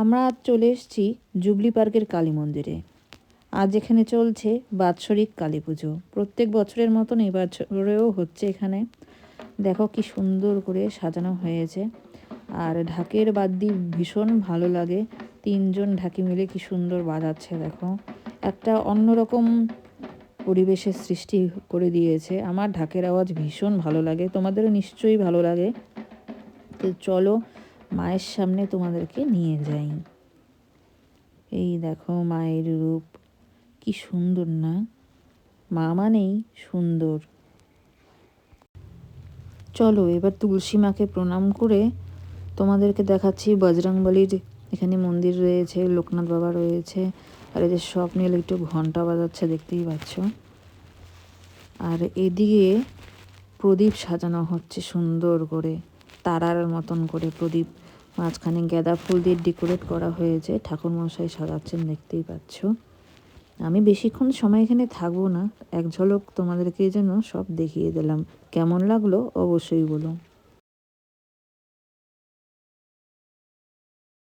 আমরা আজ চলে এসেছি জুবলি পার্কের কালী মন্দিরে। আজ এখানে চলছে বাৎসরিক কালী পুজো। প্রত্যেক বছরের মতন এই বছরেও হচ্ছে এখানে। দেখো কি সুন্দর করে সাজানো হয়েছে। আর ঢাকের বাদ্যি ভীষণ ভালো লাগে। তিনজন ঢাকি মিলে কি সুন্দর বাজাচ্ছে, দেখো। একটা অন্যরকম পরিবেশের সৃষ্টি করে দিয়েছে। আমার ঢাকের আওয়াজ ভীষণ ভালো লাগে। তোমাদেরও নিশ্চয়ই ভালো লাগে। তো চলো মায়ের সামনে তোমাদেরকে নিয়ে যাই। এই দেখো মায়ের রূপ। কি সুন্দর না? মা মানেই সুন্দর। চলো, এবার তুলসী মাকে প্রণাম করে তোমাদেরকে দেখাচ্ছি বজরংবলির। এখানে মন্দির রয়েছে, লোকনাথ বাবা রয়েছে, আর এদের সব নিয়ে একটু ঘণ্টা বাজাচ্ছে, দেখতেই পাচ্ছ। আর এদিকে প্রদীপ সাজানো হচ্ছে সুন্দর করে। তারার মতন করে প্রদীপ মাঝখানে গাঁদা ফুল দিয়ে ডেকোরেট করা হয়েছে। ঠাকুর মশাই সাজাচ্ছেন, দেখতেই পাচ্ছ। আমি বেশিক্ষণ সময় এখানে থাকব না। এক ঝলক তোমাদেরকে যেন সব দেখিয়ে দিলাম। কেমন লাগল অবশ্যই বলো।